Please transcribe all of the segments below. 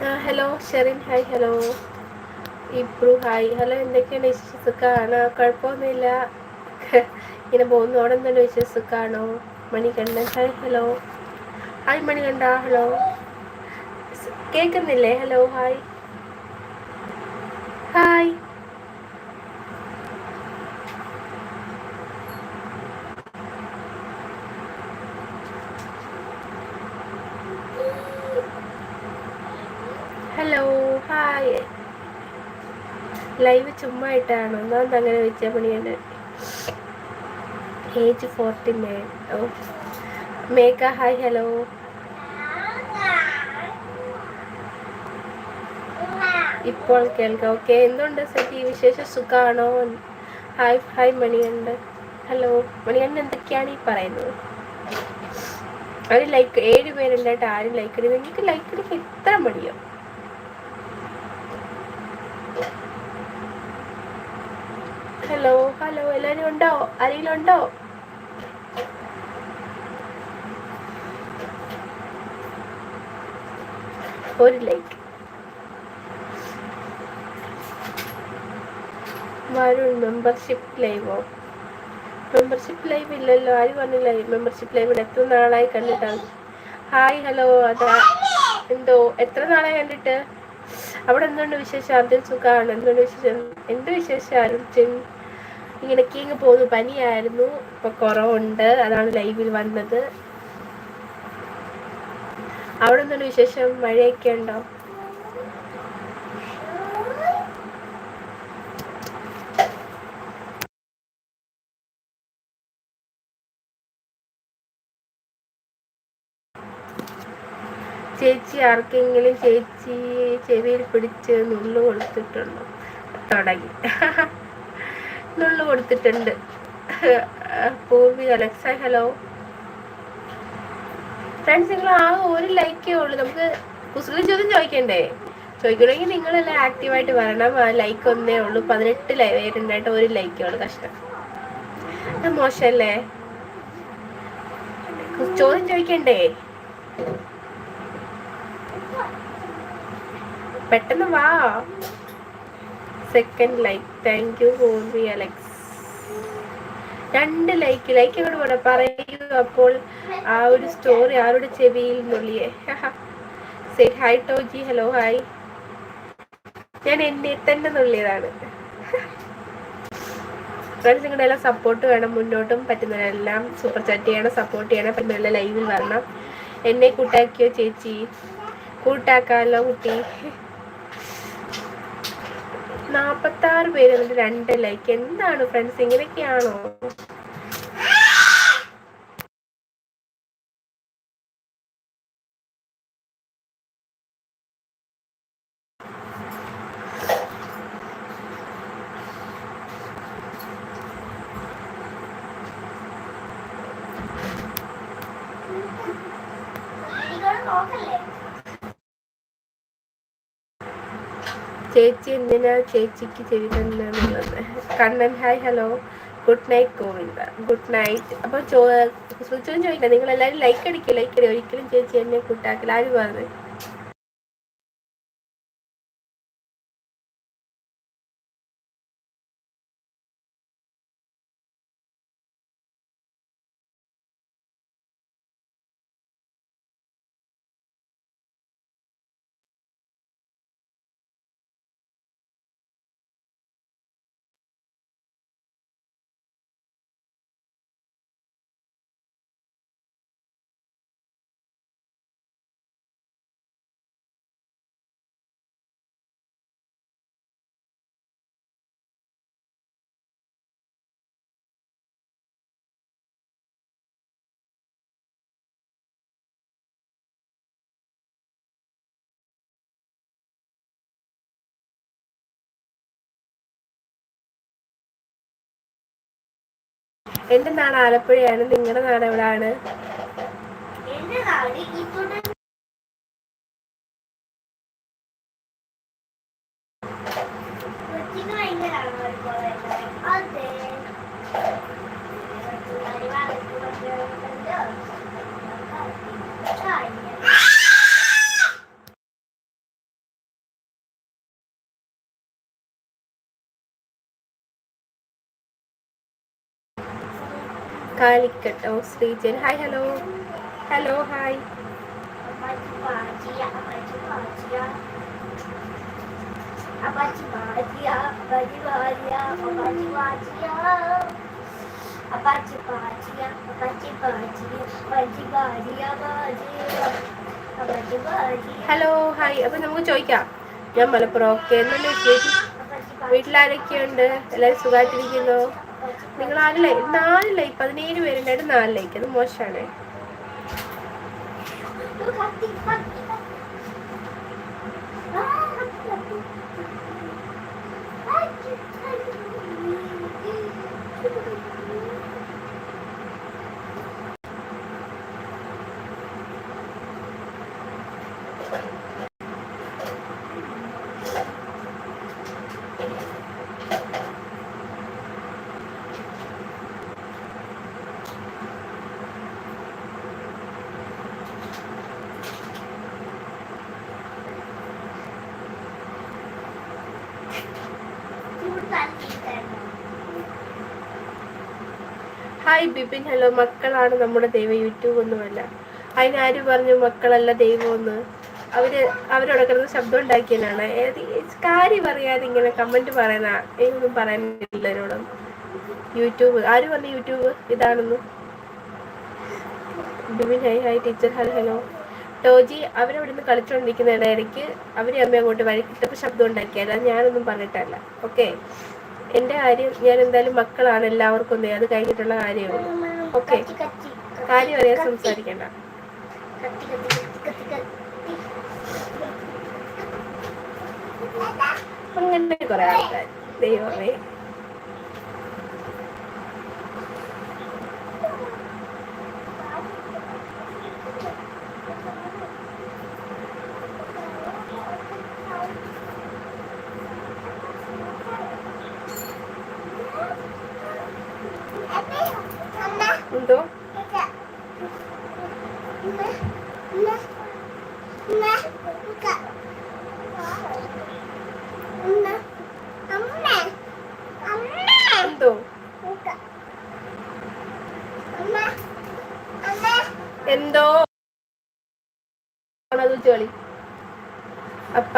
Hello Sherin. Hi hello. Ibru hi. Hello എന്തൊക്കെയാണ് വിശ്വസിക്കാണ് കുഴപ്പമൊന്നുമില്ല. ഇങ്ങനെ പോകുന്നു. അവിടെ എന്താണ് വിശ്വസിക്കാണോ Manikandan. Hi hello. Hi Manikanda. Hello. കേൾക്കുന്നില്ലേ? Hello hi. Hi. Hello hi live ചുമ്മാ ആയിട്ടാണ് ഒന്നാമത് അങ്ങനെ വെച്ച പണിയുണ്ട് ഏജ് ഫോർട്ടി നയൻ ഓ. മേക്ക ഹായ് ഹലോ ഇപ്പോൾ കേൾക്കാം. ഓക്കെ എന്തുണ്ട് സജി വിശേഷ സുഖമാണോ ഹായ് ഹായ് മണിയുണ്ട് ഹലോ മണിയണ്ണൻ എന്തൊക്കെയാണ് ഈ പറയുന്നത്? ഒരു ലൈക്ക് ഏഴ് പേരുണ്ടായിട്ട് ആരും ലൈക്ക് ഇടുന്നത് എനിക്ക് ലൈക്ക് ഇടുമ്പോൾ എത്ര മടിയോ? ഹലോ ഹലോ എല്ലാവരും ഉണ്ടോ? ആരെങ്കിലും ഉണ്ടോ? ഒരു ലൈക്ക് വരുൺ മെമ്പർഷിപ്പ് ലൈവോ മെമ്പർഷിപ്പ് ലൈവ് ഇല്ലല്ലോ ആര് പറഞ്ഞില്ല മെമ്പർഷിപ്പ് ലൈവ് എത്ര നാളായി കണ്ടിട്ടാണ്? ഹായ് ഹലോ അതാ എന്തോ എത്ര നാളായി കണ്ടിട്ട്? അവിടെ എന്തുകൊണ്ട് വിശേഷം? ആദ്യം സുഖമാണ് എന്തുകൊണ്ട് വിശേഷം? എന്ത് വിശേഷം? അരുൺ ഇങ്ങനെയൊക്കെ ഇങ്ങ് പോകുന്നു പനിയായിരുന്നു. ഇപ്പൊ കുറവുണ്ട്. അതാണ് ലൈവിൽ വന്നത്. അവിടെ നിന്നൊരു വിശേഷം? മഴയൊക്കെ ഉണ്ടോ? ചേച്ചി ആർക്കെങ്കിലും ചേച്ചി ചെവിയിൽ പിടിച്ച് നുള്ളു കൊടുത്തിട്ടുണ്ടോ? തുടങ്ങി. നുള്ളു കൊടുത്തിട്ടുണ്ട്. Purvi Alexa hello. ഫ്രണ്ട്സ് നിങ്ങൾ ആ ഒരു ലൈക്കേ ഉള്ളൂ. നമുക്ക് കുസൃതി ചോദ്യം ചോദിക്കണ്ടേ? ചോദിക്കണമെങ്കിൽ നിങ്ങളെല്ലാം ആക്റ്റീവായിട്ട് വരണം. ആ ലൈക്ക് ഒന്നേ ഉള്ളൂ. പതിനെട്ട് പേരുണ്ടായിട്ട് ഒരു ലൈക്കേ ഉള്ളൂ. കഷ്ടം. മോശല്ലേ? ചോദ്യം ചോദിക്കണ്ടേ? പെട്ടെന്ന് വാ. Second like thank you for Alex രണ്ട് ലൈക്ക് ലൈക്ക് ഇവിടെ പോട്ടെ പറയൂ അപ്പോൾ ആ ഒരു സ്റ്റോറി ആരുടെ ചെവിയിൽ നുള്ളിയേ set hi Toji hello hi ഞാൻ എന്നെ തന്നെ നുള്ളിയതാണ്. ഫ്രണ്ട്സ് നിങ്ങളുടെ എല്ലാം സപ്പോർട്ട് വേണം മുന്നോട്ടും പറ്റുന്നവരെല്ലാം സൂപ്പർ ചാറ്റ് ചെയ്യണം സപ്പോർട്ട് ചെയ്യണം പറ്റുന്നവരെല്ലാം ലൈവിൽ വരണം. എന്നെ കൂട്ടാക്കിയോ ചേച്ചി? കൂട്ടാക്കാമല്ലോ കുട്ടി? നാപ്പത്താറ് പേര് എന്നിട്ട് രണ്ട് ലൈക്ക് എന്താണ് ഫ്രണ്ട്സ് ഇങ്ങനെയൊക്കെയാണോ? ചേച്ചി എന്തിനാ ചേച്ചിക്ക് ചെവി തന്നെയാണെന്ന് Kannan hi hello good night Govinda. Good night അപ്പോൾ ചോ ചോദിക്കാം നിങ്ങൾ എല്ലാരും ലൈക്ക് അടിക്കുക ലൈക്ക് അടിക്കുക ഒരിക്കലും ചേച്ചി എന്നെ കൂട്ടാക്കില്ല. ആര് പറഞ്ഞു? എന്റെ നാട് ആലപ്പുഴയാണ് നിങ്ങളുടെ നാട് എവിടെയാണ് കാലിക്കട്ട്. ഓ Sreejan. Hi hello hello hi hello hi അപ്പൊ നമുക്ക് ചോദിക്കാം. ഞാൻ മലപ്പുറം ഓക്കെ എന്നല്ലേ ചേച്ചി വീട്ടിലാരൊക്കെയുണ്ട്? എല്ലാവരും സുഖമായിട്ടിരിക്കുന്നു നിങ്ങൾ ആര് ലൈക്ക് നാല് ലൈക്ക് പതിനേഴ് പേരുണ്ടായിട്ട് നാല് ലൈക്ക് അത് മോശമാണ്. Thank കത്തി ഹായ് ബിപിൻ ഹലോ മക്കളാണ് നമ്മുടെ ദൈവം യൂട്യൂബ് ഒന്നുമല്ല. ആര് പറഞ്ഞു മക്കളല്ല ദൈവമെന്ന് അവർ അവരോട് കിടന്ന് ശബ്ദം ഉണ്ടാക്കിയതാണ്. കാര്യം പറയാതെ ഇങ്ങനെ കമന്റ് പറയുന്ന എനിക്കൊന്നും പറയാനില്ല എന്നോടും. യൂട്യൂബ്. ആര് പറഞ്ഞു യൂട്യൂബ്? ഇതാണെന്ന്. Bipin hi hi teacher hello hello Toji അവരവിടെ നിന്ന് കളിച്ചുകൊണ്ടിരിക്കുന്ന ഇടയ്ക്ക് അവരെ അമ്മ അങ്ങോട്ട് വഴിക്കിട്ടപ്പോൾ ശബ്ദം ഉണ്ടാക്കിയാൽ അത് ഞാനൊന്നും പറഞ്ഞിട്ടല്ല. ഓക്കെ? എന്റെ കാര്യം ഞാൻ എന്തായാലും മക്കളാണ് എല്ലാവർക്കും ഒന്നേ അത് കഴിഞ്ഞിട്ടുള്ള കാര്യമാണ് ഓക്കെ? കാര്യം അറിയാൻ സംസാരിക്കണ്ട. അങ്ങനെ കുറെ ആൾക്കാർ ദൈവമേ എന്തോ എന്തോ എന്തോ ആണത് ചോളി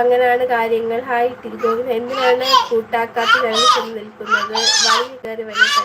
അങ്ങനെയാണ് കാര്യങ്ങൾ. ഹായ് തിരികോവിൻ എന്തിനാണ് കൂട്ടാക്കാത്ത ഞങ്ങൾ നിൽക്കുന്നത്? വഴി കയറി വരട്ടെ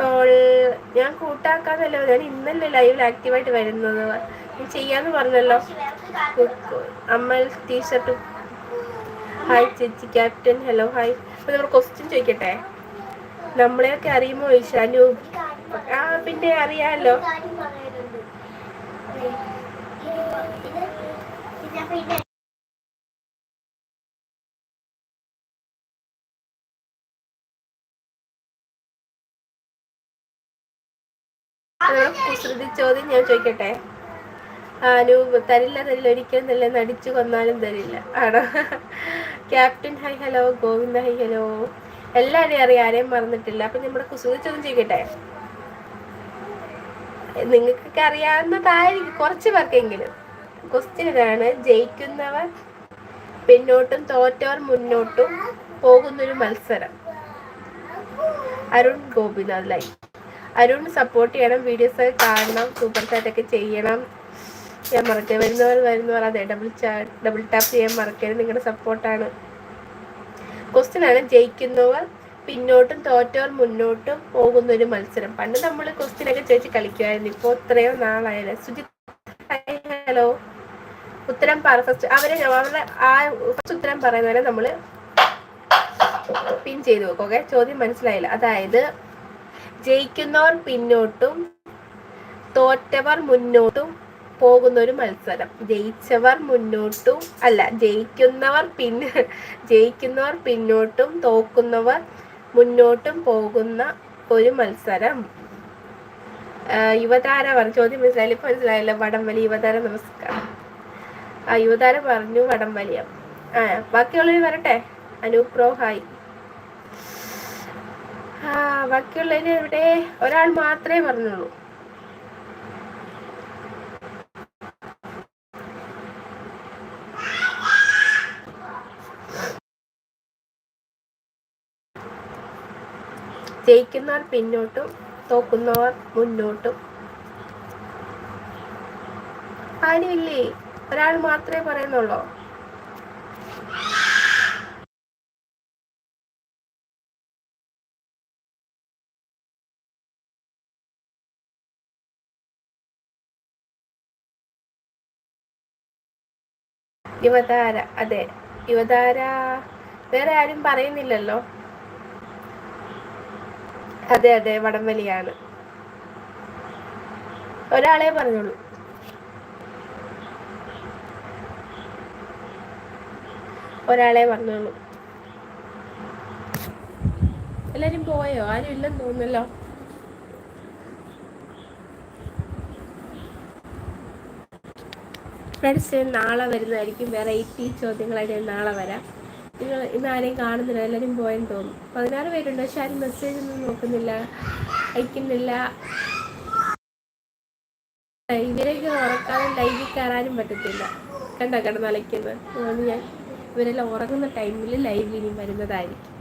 അപ്പോൾ ഞാൻ കൂട്ടാക്കാന്നല്ലോ ഞാൻ ഇന്നല്ലേ ലൈവിൽ ആക്റ്റീവായിട്ട് വരുന്നത്. ചെയ്യാന്ന് പറഞ്ഞല്ലോ. അമ്മൽ ടീഷർട്ട് ഹായ് ചേച്ചി ക്യാപ്റ്റൻ ഹലോ ഹായ് അപ്പൊ നമ്മൾ ക്വസ്റ്റ്യൻ ചോദിക്കട്ടെ? നമ്മളെയൊക്കെ അറിയുമോ ഇഷാനു ആ പിന്നെ അറിയാലോ. പിന്നെ കുസൃതി ചോദ്യം ഞാൻ ചോദിക്കട്ടെ? അനൂപ് തരില്ല തരില്ല. ഒരിക്കലും തരില്ല. നടിച്ചു കൊന്നാലും തരില്ല. ആണോ? Captain hi hello. Govinda hi hello. എല്ലാവരെയും അറിയാം. ആരെയും മറന്നിട്ടില്ല. അപ്പൊ നമ്മുടെ കുസൃതി ചോദ്യം ചോദിക്കട്ടെ? നിങ്ങൾക്കൊക്കെ അറിയാവുന്നതായിരിക്കും. കുറച്ച് പേർക്കെങ്കിലും. ക്വസ്റ്റ്യൻ ഇതാണ്. ജയിക്കുന്നവർ പിന്നോട്ടും തോറ്റവർ മുന്നോട്ടും പോകുന്നൊരു മത്സരം. അരുൺ ഗോപിനാഥ് ലൈഫ് അരുൺ സപ്പോർട്ട് ചെയ്യണം വീഡിയോസ് കാണണം സൂപ്പർ ചാറ്റ് ഒക്കെ ചെയ്യണം. ഞാൻ മറക്കുക വരുന്നവർ വരുന്നവർ അതെ ഡബിൾ ചാറ്റ് ഡബിൾ ടാപ്പ് ചെയ്യാൻ മറക്കരുത്. നിങ്ങളുടെ സപ്പോർട്ടാണ് ക്വസ്റ്റ്യൻ ആണ് ജയിക്കുന്നവർ പിന്നോട്ടും തോറ്റവർ മുന്നോട്ടും പോകുന്ന ഒരു മത്സരം. പണ്ട് നമ്മൾ ക്വസ്റ്റ്യൻ ഒക്കെ ചോദിച്ച് കളിക്കുമായിരുന്നു ഇപ്പോൾ എത്രയോ നാളായാലും സുജിത് ഹലോ. ഉത്തരം പറ. ഫസ്റ്റ് അവരെ അവരുടെ ആ ഫസ്റ്റ് ഉത്തരം പറയുന്നവരെ നമ്മൾ പിൻ ചെയ്ത് വെക്കും. ഓക്കെ ചോദ്യം മനസ്സിലായില്ല. അതായത് ജയിക്കുന്നവർ പിന്നോട്ടും തോറ്റവർ മുന്നോട്ടും പോകുന്ന ഒരു മത്സരം. ജയിച്ചവർ മുന്നോട്ടും അല്ല ജയിക്കുന്നവർ പിന്നെ ജയിക്കുന്നവർ പിന്നോട്ടും തോക്കുന്നവർ മുന്നോട്ടും പോകുന്ന ഒരു മത്സരം. യുവതാര പറഞ്ഞു ചോദ്യം മനസ്സിലായില്ല? ഇപ്പൊ മനസ്സിലായില്ല വടംവലി യുവതാര നമസ്കാരം. ആ യുവതാര പറഞ്ഞു വടംവലിയ ആ ബാക്കിയുള്ളവർ വരട്ടെ? അനുപ്രോ പ്രോ ഹായ്. ആ ബാക്കിയുള്ളതിന് ഇവിടെ ഒരാൾ മാത്രമേ പറഞ്ഞുള്ളൂ. ജയിക്കുന്നവർ പിന്നോട്ടും തോക്കുന്നവർ മുന്നോട്ടും. ആരുമില്ലേ ഒരാൾ മാത്രമേ പറയുന്നുള്ളൂ? യുവതാര അതെ യുവതാര വേറെ ആരും പറയുന്നില്ലല്ലോ. അതെ അതെ വടംവലിയാണ്. ഒരാളെ പറഞ്ഞോളൂ. ഒരാളെ പറഞ്ഞോളൂ. എല്ലാരും പോയോ? ആരും ഇല്ലെന്ന് തോന്നുന്നല്ലോ. ഫ്രണ്ട്സ് ഞാൻ നാളെ വരുന്നതായിരിക്കും. വെറൈറ്റി ചോദ്യങ്ങളായിട്ട് ഞാൻ നാളെ വരാം. നിങ്ങൾ ഇന്ന് ആരെയും കാണുന്നില്ല എല്ലാവരും പോയെന്ന് തോന്നും. പതിനാറ് പേരുണ്ട്? പക്ഷെ ആരും മെസ്സേജ് ഒന്നും നോക്കുന്നില്ല അയക്കുന്നില്ല. ഇവരെയൊക്കെ ഉറക്കാനും ലൈവിൽ കയറാനും പറ്റത്തില്ല. കണ്ട കിടന്ന് അലയ്ക്കുന്നത്? അതുകൊണ്ട് ഞാൻ ഇവരെല്ലാം ഉറങ്ങുന്ന ടൈമിൽ ലൈവിൽ ഇനി വരുന്നതായിരിക്കും.